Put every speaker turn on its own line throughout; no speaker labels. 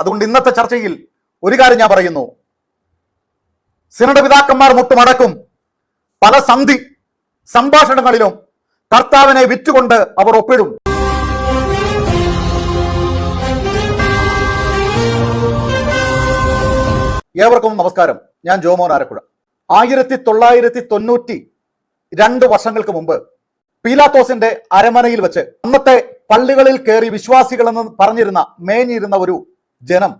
അതുകൊണ്ട് ഇന്നത്തെ ചർച്ചയിൽ ഒരു കാര്യം ഞാൻ പറയുന്നു. സിനഡ് പിതാക്കന്മാർ മുട്ടുമടക്കും. പല സന്ധി സംഭാഷണങ്ങളിലും കർത്താവിനെ വിറ്റുകൊണ്ട് അവർ ഒപ്പിടും. ഏവർക്കും നമസ്കാരം. ഞാൻ ജോമോൻ ആരക്കുഴ. ആയിരത്തി തൊള്ളായിരത്തി തൊണ്ണൂറ്റി രണ്ട് വർഷങ്ങൾക്ക് മുമ്പ് പീലാത്തോസിന്റെ അരമനയിൽ വെച്ച് അന്നത്തെ പള്ളികളിൽ കയറി വിശ്വാസികളെന്ന് പറഞ്ഞിരുന്ന മേഞ്ഞിരുന്ന ഒരു ജനം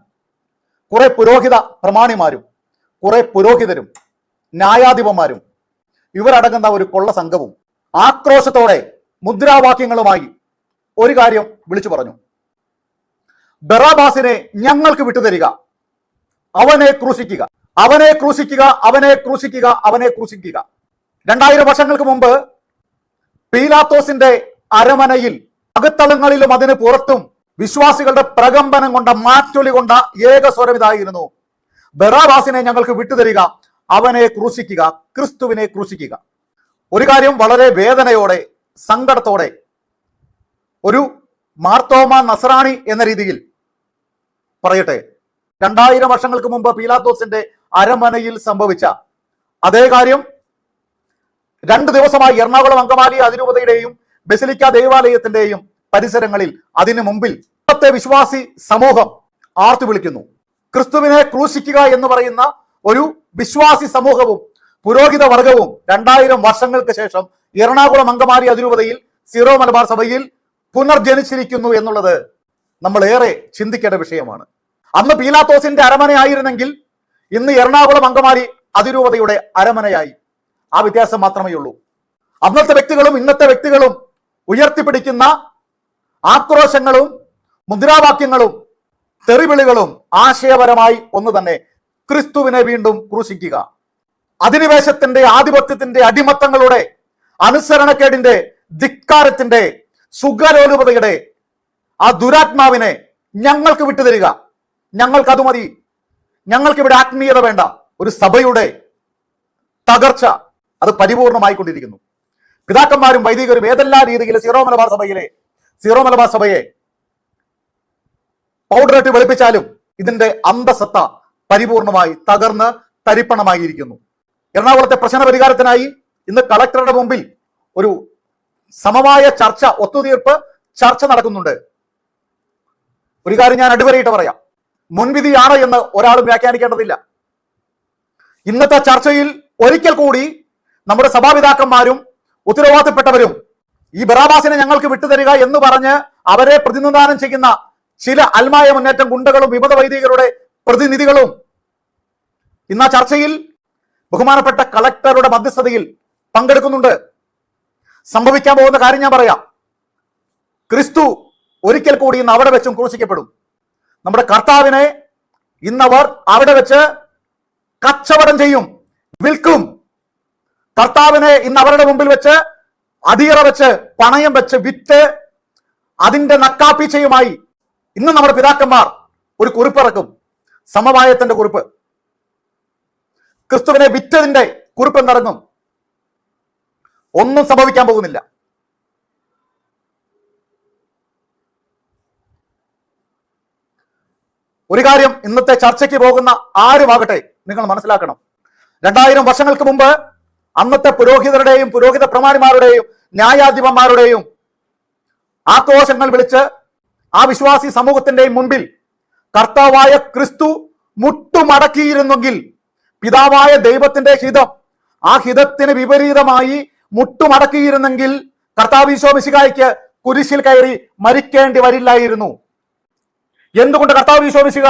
കുറെ പുരോഹിത പ്രമാണിമാരും കുറെ പുരോഹിതരും ന്യായാധിപന്മാരും ഇവരടങ്ങുന്ന ഒരു കൊള്ള സംഘവും ആക്രോശത്തോടെ മുദ്രാവാക്യങ്ങളുമായി ഒരു കാര്യം വിളിച്ചു പറഞ്ഞു. ബറാബാസിനെ ഞങ്ങൾക്ക് വിട്ടുതരിക. അവനെ ക്രൂശിക്കുക. അവനെ ക്രൂശിക്കുക അവനെ ക്രൂശിക്കുക അവനെ ക്രൂശിക്കുക. രണ്ടായിരം വർഷങ്ങൾക്ക് മുമ്പ് പീലാത്തോസിന്റെ അരമനയിൽ അകത്തളങ്ങളിലും അതിന് പുറത്തും വിശ്വാസികളുടെ പ്രകമ്പനം കൊണ്ട മാറ്റൊലി കൊണ്ട ഏക സ്വരം ഇതായിരുന്നു. ബറാബാസിനെ ഞങ്ങൾക്ക് വിട്ടുതരിക അവനെ ക്രൂശിക്കുക ക്രിസ്തുവിനെ ക്രൂശിക്കുക. ഒരു കാര്യം വളരെ വേദനയോടെ സങ്കടത്തോടെ ഒരു മാർത്തോമ നസറാണി എന്ന രീതിയിൽ പറയട്ടെ. രണ്ടായിരം വർഷങ്ങൾക്ക് മുമ്പ് പീലാത്തോസിന്റെ അരമനയിൽ സംഭവിച്ച അതേ കാര്യം രണ്ട് ദിവസമായി എറണാകുളം അങ്കമാലി അതിരൂപതയുടെയും ബസിലിക്ക ദേവാലയത്തിന്റെയും പരിസരങ്ങളിൽ അതിനു മുമ്പിൽ ഇന്നത്തെ വിശ്വാസി സമൂഹം ആർത്തു വിളിക്കുന്നു. ക്രിസ്തുവിനെ ക്രൂശിക്കുക എന്ന് പറയുന്ന ഒരു വിശ്വാസി സമൂഹവും പുരോഹിത വർഗവും രണ്ടായിരം വർഷങ്ങൾക്ക് ശേഷം എറണാകുളം അങ്കമാരി അതിരൂപതയിൽ സീറോ മലബാർ സഭയിൽ പുനർജനിച്ചിരിക്കുന്നു എന്നുള്ളത് നമ്മൾ ഏറെ ചിന്തിക്കേണ്ട വിഷയമാണ്. അന്ന് പീലാത്തോസിന്റെ അരമനയായിരുന്നെങ്കിൽ ഇന്ന് എറണാകുളം അങ്കമാരി അതിരൂപതയുടെ അരമനയായി. ആ വ്യത്യാസം മാത്രമേ ഉള്ളൂ അന്നത്തെ വ്യക്തികളും ഇന്നത്തെ വ്യക്തികളും ഉയർത്തിപ്പിടിക്കുന്ന ആക്രോശങ്ങളും മുദ്രാവാക്യങ്ങളും തെറിവിളികളും ആശയപരമായി ഒന്ന് തന്നെ ക്രിസ്തുവിനെ വീണ്ടും ക്രൂശിക്കുക. അധിനിവേശത്തിന്റെ ആധിപത്യത്തിന്റെ അടിമത്തങ്ങളുടെ അനുസരണക്കേടിന്റെ ധിക്കാരത്തിന്റെ സുഖലോലുപതയുടെ ആ ദുരാത്മാവിനെ ഞങ്ങൾക്ക് വിട്ടുതരിക. ഞങ്ങൾക്ക് അത് മതി. ഞങ്ങൾക്ക് ഇവിടെ ആത്മീയത വേണ്ട. ഒരു സഭയുടെ തകർച്ച അത് പരിപൂർണമായിക്കൊണ്ടിരിക്കുന്നു. പിതാക്കന്മാരും വൈദികരും ഏതെല്ലാം രീതിയിൽ സീറോ മലബാർ സഭയിലെ സീറോ മലബാർ സഭയെ പൗഡറിട്ട് വെളുപ്പിച്ചാലും ഇതിന്റെ അന്തസത്ത പരിപൂർണമായി തകർന്ന് തരിപ്പണമായിരിക്കുന്നു. എറണാകുളത്തെ പ്രശ്ന പരിഹാരത്തിനായി ഇന്ന് കളക്ടറുടെ മുമ്പിൽ ഒരു സമമായ ചർച്ച ഒത്തുതീർപ്പ് ചർച്ച നടക്കുന്നുണ്ട്. ഒരു കാര്യം ഞാൻ അടിവരയിട്ട് പറയാം. മുൻവിധിയാണ് എന്ന് ഒരാളും വ്യാഖ്യാനിക്കേണ്ടതില്ല. ഇന്നത്തെ ചർച്ചയിൽ ഒരിക്കൽ കൂടി നമ്മുടെ സഭാപിതാക്കന്മാരും ഉത്തരവാദിത്തപ്പെട്ടവരും ഈ ബറാബാസിനെ ഞങ്ങൾക്ക് വിട്ടുതരിക എന്ന് പറഞ്ഞ് അവരെ പ്രതിനിധാനം ചെയ്യുന്ന ചില അൽമായ മുന്നേറ്റം ഗുണ്ടകളും വിമത വൈദികരുടെ പ്രതിനിധികളും ഇന്ന് ആ ചർച്ചയിൽ ബഹുമാനപ്പെട്ട കളക്ടറുടെ മധ്യസ്ഥതയിൽ പങ്കെടുക്കുന്നുണ്ട്. സംഭവിക്കാൻ പോകുന്ന കാര്യം ഞാൻ പറയാം. ക്രിസ്തു ഒരിക്കൽ കൂടി ഇന്ന് അവിടെ വെച്ചും ക്രൂശിക്കപ്പെടും. നമ്മുടെ കർത്താവിനെ ഇന്നവർ അവിടെ വെച്ച് കച്ചവടം ചെയ്യും വിൽക്കും. കർത്താവിനെ ഇന്ന് അവരുടെ മുമ്പിൽ വെച്ച് അടിയറ വെച്ച് പണയം വെച്ച് വിറ്റ് അതിന്റെ നക്കാപ്പീച്ചയുമായി ഇന്ന് നമ്മുടെ പിതാക്കന്മാർ ഒരു കുറിപ്പിറക്കും. സമവായത്തിന്റെ കുറിപ്പ്. ക്രിസ്തുവിനെ വിറ്റതിന്റെ കുറിപ്പ് എന്നിറങ്ങും ഒന്നും സംഭവിക്കാൻ പോകുന്നില്ല. ഒരു കാര്യം ഇന്നത്തെ ചർച്ചയ്ക്ക് പോകുന്ന ആരുമാകട്ടെ നിങ്ങൾ മനസ്സിലാക്കണം. രണ്ടായിരം വർഷങ്ങൾക്ക് മുമ്പ് അന്നത്തെ പുരോഹിതരുടെയും പുരോഹിത പ്രമാണിമാരുടെയും ന്യായാധിപന്മാരുടെയും ആക്രോശങ്ങൾ വിളിച്ച് ആ വിശ്വാസി സമൂഹത്തിന്റെയും മുമ്പിൽ കർത്താവായ ക്രിസ്തു മുട്ടുമടക്കിയിരുന്നെങ്കിൽ പിതാവായ ദൈവത്തിന്റെ ഹിതം ആ ഹിതത്തിന് വിപരീതമായി മുട്ടുമടക്കിയിരുന്നെങ്കിൽ കർത്താവ് ഈശോ മിശികായ്ക്ക് കുരിശിൽ കയറി മരിക്കേണ്ടി വരില്ലായിരുന്നു. എന്തുകൊണ്ട് കർത്താവ് ഈശോമിശിക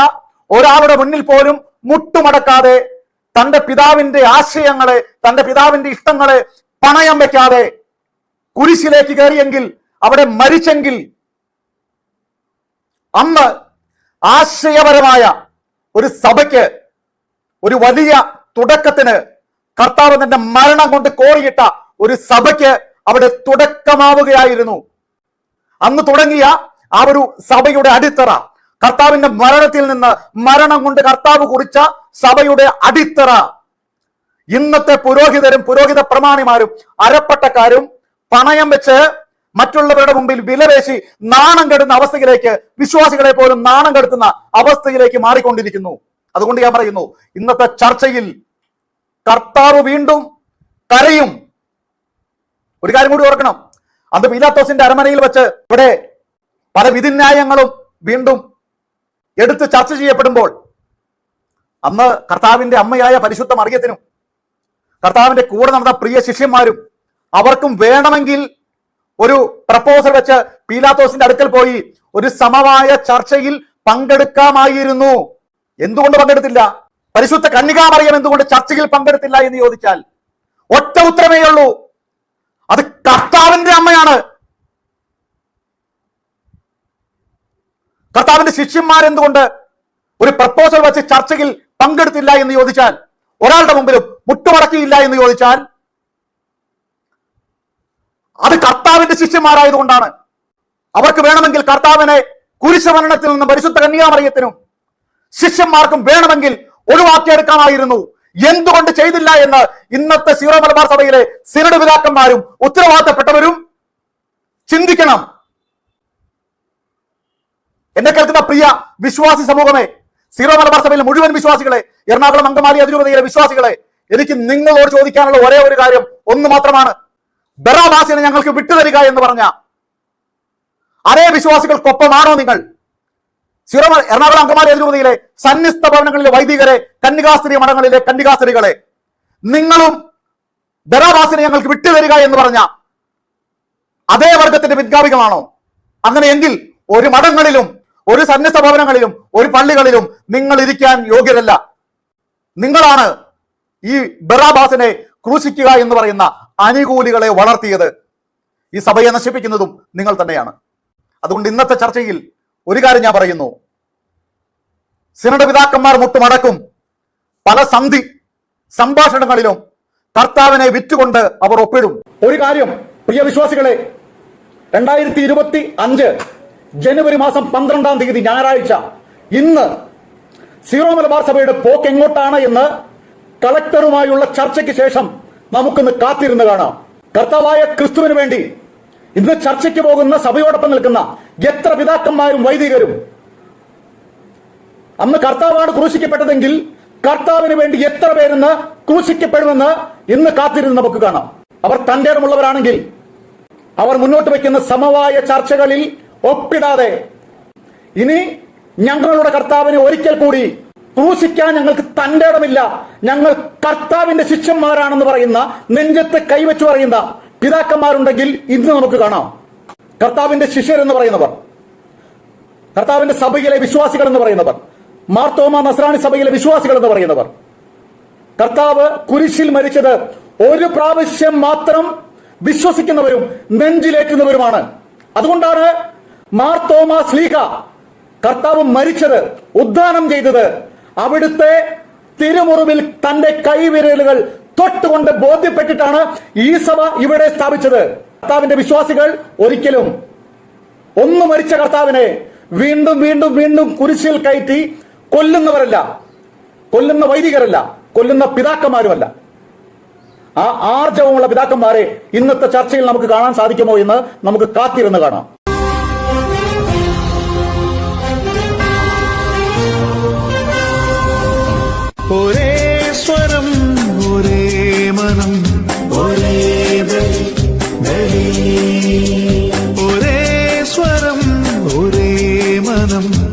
ഒരാളുടെ മുന്നിൽ പോലും മുട്ടുമടക്കാതെ തന്റെ പിതാവിന്റെ ആശയങ്ങളെ തന്റെ പിതാവിന്റെ ഇഷ്ടങ്ങളെ പണയം വെക്കാതെ കുരിശിലേക്ക് കയറിയെങ്കിൽ അവിടെ മരിച്ചെങ്കിൽ അന്ന് ആശയപരമായ ഒരു സഭയ്ക്ക് ഒരു വലിയ തുടക്കത്തിന് കർത്താവ് തന്റെ മരണം കൊണ്ട് കോറിയിട്ട ഒരു സഭയ്ക്ക് അവിടെ തുടക്കമാവുകയായിരുന്നു. അന്ന് തുടങ്ങിയ ആ ഒരു സഭയുടെ അടിത്തറ കർത്താവിന്റെ മരണത്തിൽ നിന്ന് മരണം കൊണ്ട് കർത്താവ് കുറിച്ച സഭയുടെ അടിത്തറ. ഇന്നത്തെ പുരോഹിതരും പുരോഹിത പ്രമാണിമാരും അരപ്പട്ടക്കാരും പണയം വെച്ച് മറ്റുള്ളവരുടെ മുമ്പിൽ വിലപേശി നാണം കെടുന്ന അവസ്ഥയിലേക്ക് വിശ്വാസികളെ പോലും നാണം കെടുത്തുന്ന അവസ്ഥയിലേക്ക് മാറിക്കൊണ്ടിരിക്കുന്നു. അതുകൊണ്ട് ഞാൻ പറയുന്നു ഇന്നത്തെ ചർച്ചയിൽ കർത്താവ് വീണ്ടും കരയും. ഒരു കാര്യം കൂടി ഓർക്കണം. അത് പീലാത്തോസിന്റെ അരമനയിൽ വെച്ച് ഇവിടെ പല വിധിന്യായങ്ങളും വീണ്ടും എടുത്ത് ചർച്ച ചെയ്യപ്പെടുമ്പോൾ അന്ന് കർത്താവിന്റെ അമ്മയായ പരിശുദ്ധ മറിയത്തിനും കർത്താവിന്റെ കൂടെ നടന്ന പ്രിയ ശിഷ്യന്മാരും അവർക്കും വേണമെങ്കിൽ ഒരു പ്രപ്പോസൽ വെച്ച് പീലാത്തോസിന്റെ അടുക്കൽ പോയി ഒരു സമവായ ചർച്ചയിൽ പങ്കെടുക്കാമായിരുന്നു. എന്തുകൊണ്ട് പങ്കെടുത്തില്ല? പരിശുദ്ധ കന്യകാമറിയം എന്തുകൊണ്ട് ചർച്ചയിൽ പങ്കെടുത്തില്ല എന്ന് ചോദിച്ചാൽ ഒറ്റ ഉത്തരമേ ഉള്ളൂ. അത് കർത്താവിന്റെ അമ്മയാണ്. കർത്താവിന്റെ ശിഷ്യന്മാരെന്തുകൊണ്ട് ഒരു പ്രപ്പോസൽ വെച്ച് ചർച്ചയിൽ പങ്കെടുത്തില്ല എന്ന് ചോദിച്ചാൽ ഒരാളുടെ മുമ്പിലും മുട്ടുമടക്കിയില്ല എന്ന് ചോദിച്ചാൽ അത് കർത്താവിന്റെ ശിഷ്യന്മാരായതുകൊണ്ടാണ്. അവർക്ക് വേണമെങ്കിൽ കർത്താവിനെ കുരിശമരണത്തിൽ നിന്ന് പരിശുദ്ധ കന്യാമറിയത്തിനും ശിഷ്യന്മാർക്കും വേണമെങ്കിൽ ഒഴിവാക്കിയെടുക്കാമായിരുന്നു. എന്തുകൊണ്ട് ചെയ്തില്ല എന്ന് ഇന്നത്തെ സീറോ മലബാർ സഭയിലെ സിനഡ് പിതാക്കന്മാരും ഉത്തരവാദിത്തപ്പെട്ടവരും ചിന്തിക്കണം. എന്നെ കേൾക്കുന്ന പ്രിയ വിശ്വാസി സമൂഹമേ സീറോ മലബാർ സഭയിലെ മുഴുവൻ വിശ്വാസികളെ എറണാകുളം അങ്കമാലി അതിരൂപതയിലെ വിശ്വാസികളെ എനിക്ക് നിങ്ങളോട് ചോദിക്കാനുള്ള ഒരേ ഒരു കാര്യം ഒന്ന് മാത്രമാണ്. ബറാബാസിനെ ഞങ്ങൾക്ക് വിട്ടുതരിക എന്ന് പറഞ്ഞ അതേ വിശ്വാസികൾക്കൊപ്പമാണോ നിങ്ങൾ? സീറോ എറണാകുളം അങ്കമാലി അതിരൂപതയിലെ സന്നിസ്ഥ ഭവനങ്ങളിലെ വൈദികരെ കന്യകാസ്ത്രീ മഠങ്ങളിലെ കന്യകാസ്ത്രീകളെ നിങ്ങളും ബറാബാസിനെ ഞങ്ങൾക്ക് വിട്ടുതരിക എന്ന് പറഞ്ഞ അതേ വർഗത്തിന്റെ പിൻഗാമികളാണോ? അങ്ങനെയെങ്കിൽ ഒരു മഠങ്ങളിലും ഒരു സന്യസ്ത ഭവനങ്ങളിലും ഒരു പള്ളികളിലും നിങ്ങൾ ഇരിക്കാൻ യോഗ്യരല്ല. നിങ്ങളാണ് ഈ ബറാബാസിനെ ക്രൂശിക്കുക എന്ന് പറയുന്ന അനുകൂലികളെ വളർത്തിയത്. ഈ സഭയെ നശിപ്പിക്കുന്നതും നിങ്ങൾ തന്നെയാണ്. അതുകൊണ്ട് ഇന്നത്തെ ചർച്ചയിൽ ഒരു കാര്യം ഞാൻ പറയുന്നു. സിനഡ പിതാക്കന്മാർ മുട്ടുമടക്കും. പല സന്ധി സംഭാഷണങ്ങളിലും കർത്താവിനെ വിറ്റുകൊണ്ട് അവർ ഒപ്പിടും. ഒരു കാര്യം പ്രിയ വിശ്വാസികളെ രണ്ടായിരത്തി ഇരുപത്തി അഞ്ച് ജനുവരി മാസം പന്ത്രണ്ടാം തീയതി ഞായറാഴ്ച ഇന്ന് സീറോ മലബാർ സഭയുടെ പോക്ക് എങ്ങോട്ടാണ് എന്ന് കളക്ടറുമായുള്ള ചർച്ചയ്ക്ക് ശേഷം നമുക്കിന്ന് കാത്തിരുന്ന് കാണാം. കർത്താവായ ക്രിസ്തുവിന് വേണ്ടി ഇന്ന് ചർച്ചയ്ക്ക് പോകുന്ന സഭയോടൊപ്പം നിൽക്കുന്ന എത്ര പിതാക്കന്മാരും വൈദികരും. അന്ന് കർത്താവാണ് ക്രൂശിക്കപ്പെട്ടതെങ്കിൽ കർത്താവിന് വേണ്ടി എത്ര പേരെന്ന് ക്രൂശിക്കപ്പെടുമെന്ന് ഇന്ന് കാത്തിരുന്ന് നമുക്ക് കാണാം. അവർ തന്റെ ഇടമുള്ളവരാണെങ്കിൽ അവർ മുന്നോട്ട് വയ്ക്കുന്ന സമവായ ചർച്ചകളിൽ ഒപ്പിടാതെ ഇനി ഞങ്ങളുടെ കർത്താവിനെ ഒരിക്കൽ കൂടി ക്രൂശിക്കാൻ ഞങ്ങൾക്ക് തന്റെ ഇടമില്ല. ഞങ്ങൾ കർത്താവിന്റെ ശിഷ്യന്മാരാണെന്ന് പറയുന്ന നെഞ്ചത്ത് കൈവച്ചു പറയുന്ന പിതാക്കന്മാരുണ്ടെങ്കിൽ ഇന്ന് നമുക്ക് കാണാം. കർത്താവിന്റെ ശിഷ്യർ എന്ന് പറയുന്നവർ കർത്താവിന്റെ സഭയിലെ വിശ്വാസികൾ എന്ന് പറയുന്നവർ മാർത്തോമ നസ്രാണി സഭയിലെ വിശ്വാസികൾ എന്ന് പറയുന്നവർ. കർത്താവ് കുരിശിൽ മരിച്ചത് ഒരു പ്രാവശ്യം മാത്രം വിശ്വസിക്കുന്നവരും നെഞ്ചിലേറ്റുന്നവരുമാണ്. അതുകൊണ്ടാണ് മാർത്തോമ സ്ലീഹ കർത്താവ് മരിച്ചത് ഉദ്ധാനം ചെയ്തത്. അവിടുത്തെ തിരുമുറിവിൽ തന്റെ കൈവിരലുകൾ തൊട്ടുകൊണ്ട് ബോധ്യപ്പെട്ടിട്ടാണ് ഈ സഭ ഇവിടെ സ്ഥാപിച്ചത്. കർത്താവിന്റെ വിശ്വാസികൾ ഒരിക്കലും ഒന്ന് മരിച്ച കർത്താവിനെ വീണ്ടും വീണ്ടും വീണ്ടും കുരിശിൽ കയറ്റി കൊല്ലുന്നവരല്ല. കൊല്ലുന്ന വൈദികരല്ല കൊല്ലുന്ന പിതാക്കന്മാരുമല്ല. ആ ആർജവമുള്ള പിതാക്കന്മാരെ ഇന്നത്തെ ചർച്ചയിൽ നമുക്ക് കാണാൻ സാധിക്കുമോ എന്ന് നമുക്ക് കാത്തിരുന്ന് കാണാം.
ஒரே ஸ்வரம் ஒரே மனம். ஒரே ஒரே ஸ்வரம் ஒரே மனம்.